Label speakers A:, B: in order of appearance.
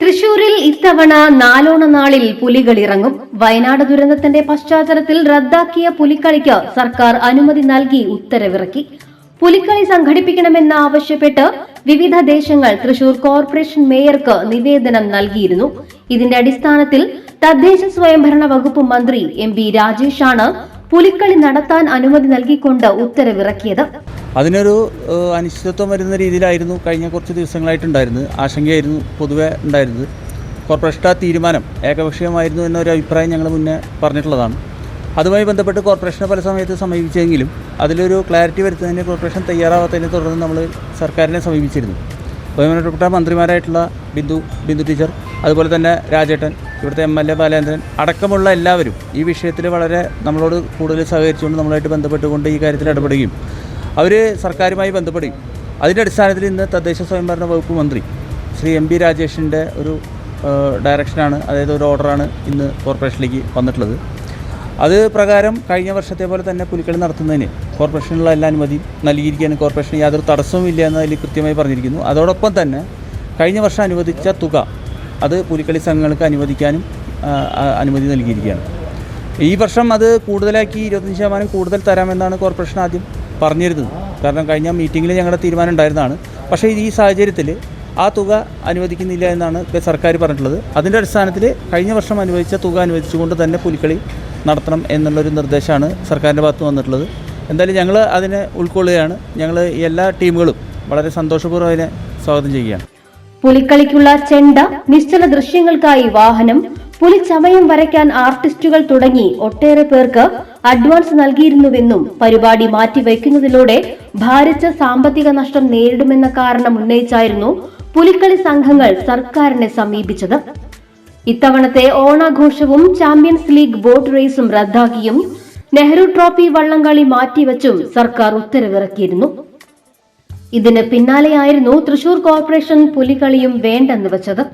A: തൃശൂരിൽ ഇത്തവണ നാലോണ നാളിൽ പുലികൾ ഇറങ്ങും. വയനാട് ദുരന്തത്തിന്റെ പശ്ചാത്തലത്തിൽ റദ്ദാക്കിയ പുലിക്കളിക്ക് സർക്കാർ അനുമതി നൽകി ഉത്തരവിറക്കി. പുലിക്കളി സംഘടിപ്പിക്കണമെന്ന് ആവശ്യപ്പെട്ട് വിവിധ ദേശങ്ങൾ തൃശൂർ കോർപ്പറേഷൻ മേയർക്ക് നിവേദനം നൽകിയിരുന്നു. ഇതിന്റെ അടിസ്ഥാനത്തിൽ തദ്ദേശ സ്വയംഭരണ വകുപ്പ് മന്ത്രി എം ബി രാജേഷാണ് പുലിക്കളി നടത്താൻ അനുമതി നൽകിക്കൊണ്ട് ഉത്തരവിറക്കിയത്.
B: അതിനൊരു അനിശ്ചിതത്വം വരുന്ന രീതിയിലായിരുന്നു കഴിഞ്ഞ കുറച്ച് ദിവസങ്ങളായിട്ടുണ്ടായിരുന്നത്. ആശങ്കയായിരുന്നു പൊതുവെ ഉണ്ടായിരുന്നത്. കോർപ്പറേഷന്റെ ആ തീരുമാനം ഏകപക്ഷീയമായിരുന്നു എന്നൊരു അഭിപ്രായം ഞങ്ങൾ മുന്നേ പറഞ്ഞിട്ടുള്ളതാണ്. അതുമായി ബന്ധപ്പെട്ട് കോർപ്പറേഷനെ പല സമയത്ത് സമീപിച്ചെങ്കിലും അതിലൊരു ക്ലാരിറ്റി വരുത്തുന്നതിന് കോർപ്പറേഷൻ തയ്യാറാവാത്തതിനെ തുടർന്ന് നമ്മൾ സർക്കാരിനെ സമീപിച്ചിരുന്നു. ബഹുമാനപ്പെട്ട മന്ത്രിമാരായിട്ടുള്ള ബിന്ദു ബിന്ദു ടീച്ചർ അതുപോലെ തന്നെ രാജേട്ടൻ ഇവിടുത്തെ എം എൽ എ ബാലേന്ദ്രൻ അടക്കമുള്ള എല്ലാവരും ഈ വിഷയത്തിൽ വളരെ നമ്മളോട് കൂടുതൽ സഹകരിച്ചുകൊണ്ട് നമ്മളായിട്ട് ബന്ധപ്പെട്ടുകൊണ്ട് ഈ കാര്യത്തിൽ ഇടപെടുകയും അവർ സർക്കാരുമായി ബന്ധപ്പെടുകയും അതിന്റെ അടിസ്ഥാനത്തിൽ ഇന്ന് തദ്ദേശ സ്വയംഭരണ വകുപ്പ് മന്ത്രി ശ്രീ എം പി രാജേഷിന്റെ ഒരു ഡയറക്ഷനാണ് അതായത് ഒരു ഓർഡറാണ് ഇന്ന് കോർപ്പറേഷനിലേക്ക് വന്നിട്ടുള്ളത്. അത് പ്രകാരം കഴിഞ്ഞ വർഷത്തെ പോലെ തന്നെ പുലിക്കളി നടത്തുന്നതിന് കോർപ്പറേഷനുള്ള എല്ലാ അനുമതി നൽകിയിരിക്കുകയാണ്. കോർപ്പറേഷന് യാതൊരു തടസ്സവും ഇല്ല എന്ന് അതിൽ കൃത്യമായി പറഞ്ഞിരിക്കുന്നു. അതോടൊപ്പം തന്നെ കഴിഞ്ഞ വർഷം അനുവദിച്ച തുക അത് പുലിക്കളി സംഘങ്ങൾക്ക് അനുവദിക്കാനും അനുമതി നൽകിയിരിക്കുകയാണ്. ഈ വർഷം അത് കൂടുതലാക്കി ഇരുപത്തഞ്ച് ശതമാനം കൂടുതൽ തരാമെന്നാണ് കോർപ്പറേഷൻ ആദ്യം പറഞ്ഞിരുന്നത് കാരണം കഴിഞ്ഞ മീറ്റിങ്ങിൽ ഞങ്ങളുടെ തീരുമാനം ഉണ്ടായിരുന്നതാണ്. പക്ഷേ ഈ സാഹചര്യത്തിൽ ആ തുക അനുവദിക്കുന്നില്ല എന്നാണ് ഇപ്പോൾ സർക്കാർ പറഞ്ഞിട്ടുള്ളത്. അതിന്റെ അടിസ്ഥാനത്തിൽ കഴിഞ്ഞ വർഷം അനുവദിച്ച തുക അനുവദിച്ചുകൊണ്ട് തന്നെ പുലിക്കളി നടത്തണം എന്നുള്ളൊരു നിർദ്ദേശമാണ് സർക്കാരിന്റെ ഭാഗത്ത് വന്നിട്ടുള്ളത്. എന്തായാലും ഞങ്ങൾ അതിനെ ഉൾക്കൊള്ളുകയാണ്. ഞങ്ങൾ എല്ലാ ടീമുകളും വളരെ സന്തോഷപൂർവം അതിനെ സ്വാഗതം ചെയ്യുകയാണ്.
A: പുലിക്കളിക്കുള്ള ചെണ്ട നിശ്ചല ദൃശ്യങ്ങൾക്കായി വാഹനം പുലിച്ചമയം വരയ്ക്കാൻ ആർട്ടിസ്റ്റുകൾ തുടങ്ങി ഒട്ടേറെ പേർക്ക് അഡ്വാൻസ് നൽകിയിരുന്നുവെന്നും പരിപാടി മാറ്റിവെക്കുന്നതിലൂടെ ഭാരിച്ച സാമ്പത്തിക നഷ്ടം നേരിടുമെന്ന കാരണം ഉന്നയിച്ചായിരുന്നു പുലിക്കളി സംഘങ്ങൾ സർക്കാരിനെ സമീപിച്ചത്. ഇത്തവണത്തെ ഓണാഘോഷവും ചാമ്പ്യൻസ് ലീഗ് ബോട്ട് റേസും റദ്ദാക്കിയും നെഹ്റു ട്രോഫി വള്ളംകളി മാറ്റിവെച്ചും സർക്കാർ ഉത്തരവിറക്കിയിരുന്നു. ഇതിന് പിന്നാലെയായിരുന്നു തൃശൂർ കോർപ്പറേഷൻ പുലികളിയും വേണ്ടെന്ന് വെച്ചത്.